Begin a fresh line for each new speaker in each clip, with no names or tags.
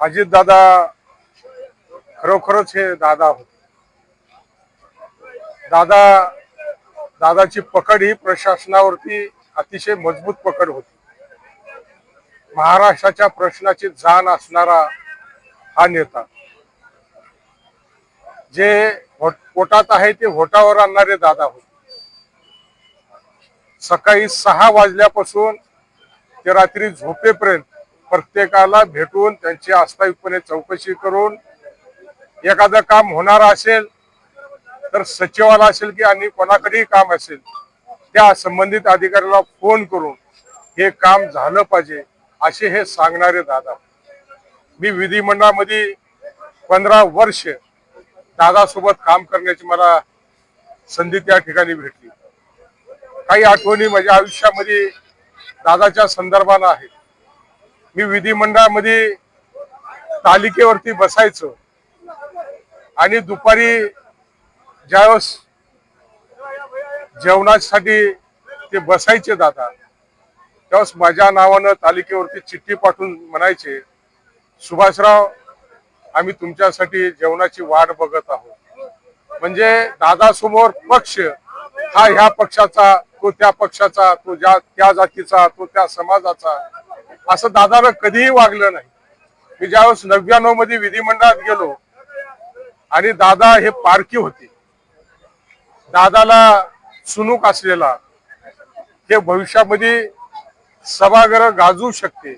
अजितदादा खरोखरच हे दादा होते. दादा दादाची पकड ही प्रशासनावरती अतिशय मजबूत पकड होती. महाराष्ट्राच्या प्रश्नाची जाण असणारा हा नेता. जे पोटात आहे ते होटावर आणणारे दादा होते. सकाळी सहा वाजल्यापासून ते रात्री झोपेपर्यंत प्रत्येकाला भेटून त्यांची आस्थायिकपणे चौकशी करून एखादं काम होणार असेल तर सचिवाला असेल की आणि कोणाकडेही काम असेल त्या संबंधित अधिकाऱ्याला फोन करून हे काम झालं पाहिजे असे हे सांगणारे दादा. मी विधिमंडळामध्ये पंधरा वर्ष दादासोबत काम करण्याची मला संधी त्या ठिकाणी भेटली. काही आठवणी माझ्या आयुष्यामध्ये दादाच्या संदर्भानं आहेत. मी विधिमंडळामध्ये तालिकेवरती बसायचो. आणि दुपारी ज्यावेळेस जेवणासाठी ते बसायचे दादा त्यावेळेस माझ्या नावानं तालिकेवरती चिठ्ठी पाठवून म्हणायचे सुभाषराव आम्ही तुमच्यासाठी जेवणाची वाट बघत आहोत. म्हणजे दादासमोर पक्ष हा ह्या पक्षाचा तो त्या पक्षाचा तो ज्या त्या जातीचा तो त्या समाजाचा असं दादानं कधीही वागलं नाही. मी ज्यावेळेस नव्याण्णवमध्ये विधिमंडळात गेलो आणि दादा हे पारखी होते. दादाला सुनूक असलेला हे भविष्यामध्ये सभागृह गाजवू शकते.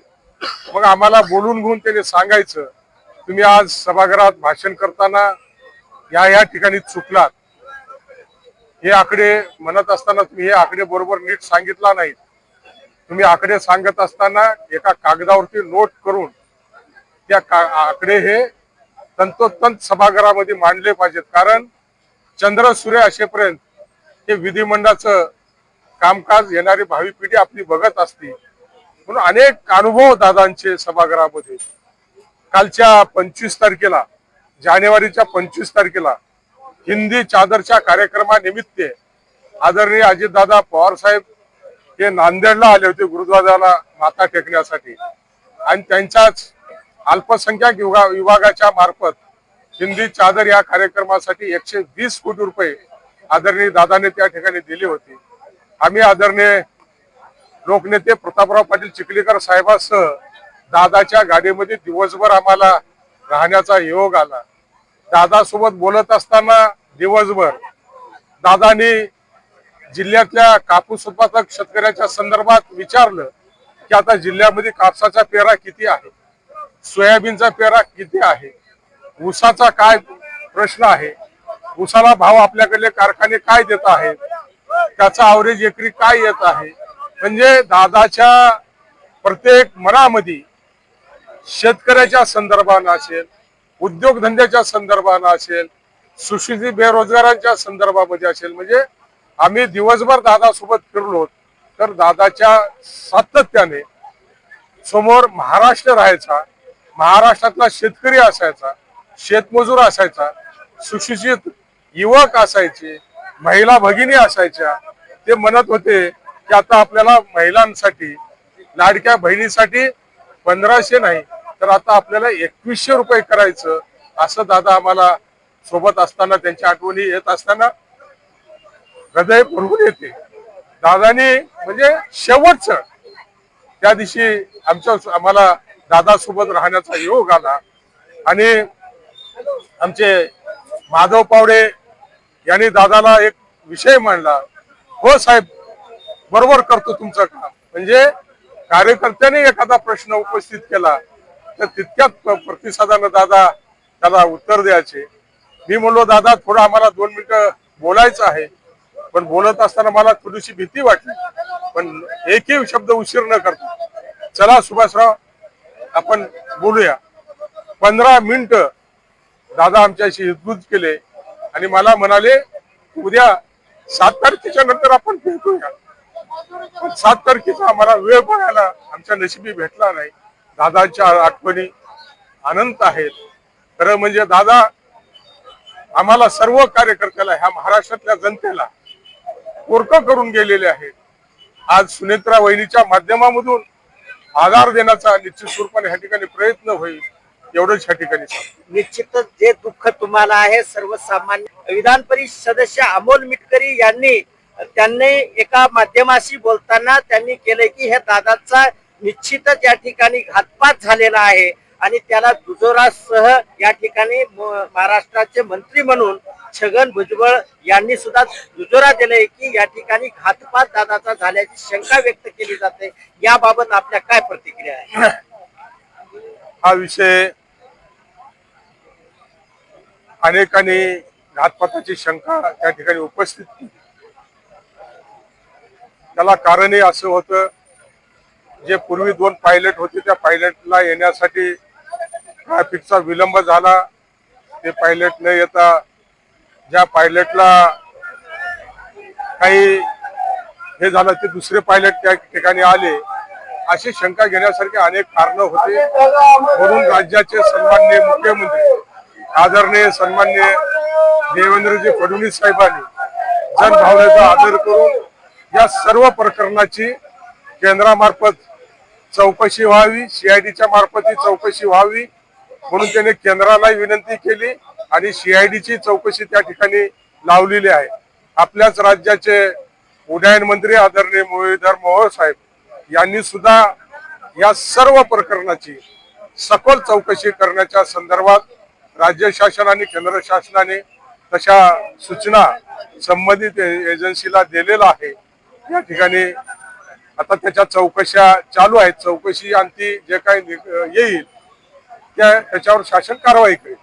मग आम्हाला बोलून घेऊन त्याने सांगायचं तुम्ही आज सभागृहात भाषण करताना या या ठिकाणी चुकलात. हे आकडे म्हणत असताना तुम्ही हे आकडे बरोबर नीट सांगितला नाहीत. तुम्ही आकडे सांगत असताना एका कागदावरती नोट करून त्या का- आकडे हे तंतोतंत सभागृहामध्ये मांडले पाहिजेत. कारण चंद्र सूर्य असेपर्यंत हे विधिमंडळाचं कामकाज येणारी भावी पिढी आपली बघत असते. म्हणून अनेक अनुभव दादांचे सभागृहामध्ये. कालच्या पंचवीस तारखेला जानेवारीच्या पंचवीस तारखेला हिंदी चादरच्या कार्यक्रमानिमित्त आदरणीय अजितदादा पवार साहेब हे नांदेडला आले होते गुरुद्वाराला माथा टेकण्यासाठी. आणि त्यांच्याच अल्पसंख्याक विभा- विभागाच्या मार्फत हिंदी चादर या कार्यक्रमासाठी एकशे वीस कोटी रुपये आदरणीय दादाने त्या ठिकाणी दिली होती. आम्ही आदरणीय लोकनेते प्रतापराव पाटील चिखलीकर साहेबांसह दादाच्या गाडीमध्ये दिवसभर आम्हाला राहण्याचा योग आला. दादासोबत बोलत असताना दिवसभर दादानी जिल्ह्यातल्या कापूस उत्पादक शेतकऱ्याच्या संदर्भात विचारलं की आता जिल्ह्यामध्ये कापसाचा पेरा किती आहे? सोयाबीनचा पेरा किती आहे? ऊसाचा काय प्रश्न आहे? ऊसाला भाव आपल्याकडले कारखाने काय देत आहेत? त्याचा अवरेज एकरी काय येत आहे? म्हणजे दादाच्या प्रत्येक मनामध्ये शेतकऱ्याच्या संदर्भानं असेल उद्योगधंद्याच्या संदर्भानं असेल सुशिक्षित बेरोजगारांच्या संदर्भामध्ये असेल म्हणजे आम्ही दिवसभर दादासोबत फिरलो तर दादाच्या सातत्याने समोर महाराष्ट्र राहायचा महाराष्ट्रातला शेतकरी असायचा शेतमजूर असायचा सुशिक्षित युवक असायचे महिला भगिनी असायच्या. ते म्हणत होते की आता आपल्याला महिलांसाठी लाडक्या बहिणीसाठी पंधराशे नाही तर आता आपल्याला एकवीसशे रुपये करायचं असं दादा आम्हाला सोबत असताना त्यांच्या आठवणी येत असताना हृदय भरवून येते. दादानी म्हणजे शेवटचं त्या दिवशी आमच्या आम्हाला दादासोबत राहण्याचा योग आला. आणि आमचे माधव पावडे यांनी दादाला एक विषय मांडला. हो साहेब बरोबर करतो तुमचं काम. म्हणजे कार्यकर्त्यांनी एखादा प्रश्न उपस्थित केला तर तितक्याच प्रतिसादानं दादा त्याला उत्तर द्यायचे. मी म्हणलो दादा थोडं आम्हाला दोन मिनिटं बोलायचं आहे. पण बोलत असताना मला थोडीशी भीती वाटली. पण एकही शब्द उशीर न करता. चला सुभाषराव आपण बोलूया. पंधरा मिनिट दादा आमच्याशी हितगुज केले आणि मला म्हणाले उद्या सात तारखेच्या नंतर आपण भेटूया. पण सात तारखेचा आम्हाला वेळ बघायला आमच्या नशिबी भेटला नाही. दादांच्या आठवणी अनंत आहेत. खरं म्हणजे दादा आम्हाला सर्व कार्यकर्त्याला ह्या महाराष्ट्रातल्या जनतेला पोरकं करून गेलेले आहेत. आज सुनेत्रा वहिनीच्या माध्यमामधून आधार देण्याचा निश्चित स्वरूपाने ह्या ठिकाणी प्रयत्न होईल एवढंच ह्या ठिकाणी
निश्चितच जे दुःख तुम्हाला आहे सर्वसामान्य विधान परिषद सदस्य अमोल मिटकरी यांनी त्यांनी एका माध्यमाशी बोलताना त्यांनी केले की हे दादाचा निश्चितच या ठिकाणी घातपात झालेला आहे आणि त्याला दुजोरासह या ठिकाणी म- महाराष्ट्राचे मंत्री म्हणून छगन भुजबळ यांनी सुद्धा दुजोरा दिलाय की या ठिकाणी घातपात दादाचा झाल्याची शंका व्यक्त केली जाते. याबाबत आपल्या काय प्रतिक्रिया आहे?
हा विषय अनेकांनी घातपाताची शंका त्या ठिकाणी उपस्थित केली. त्याला कारणही असं होतं जे पूर्वी दोन पायलट होते त्या पायलटला येण्यासाठी ट्रॅफिकचा विलंब झाला. ते पायलट न येता ज्या पायलटला काही हे झालं ते दुसरे पायलट त्या ठिकाणी आले अशी शंका घेण्यासारखे अनेक कारण होते. म्हणून राज्याचे सन्मान्य मुख्यमंत्री आदरणीय सन्मान्य देवेंद्रजी फडणवीस साहेबांनी जनभावनेचा आदर करून या सर्व प्रकरणाची केंद्रामार्फत चौकशी व्हावी सीआयडीच्या मार्फत ही चौकशी व्हावी म्हणून त्याने केंद्रालाही विनंती केली. आणि सीआयडीची चौकशी त्या ठिकाणी लावलेली आहे. आपल्याच राज्याचे उड्डायन मंत्री आदरणीय मुरलीधर मोहोळ साहेब यांनी सुद्धा या सर्व प्रकरणाची सखोल चौकशी करण्याच्या संदर्भात राज्य शासन आणि केंद्र शासनाने तशा सूचना संबंधित ए- एजन्सीला दिलेला आहे. या ठिकाणी आता त्याच्या चौकशा चालू आहेत. चौकशी अंती जे काही येईल त्या त्याच्यावर शासन कारवाई करेल.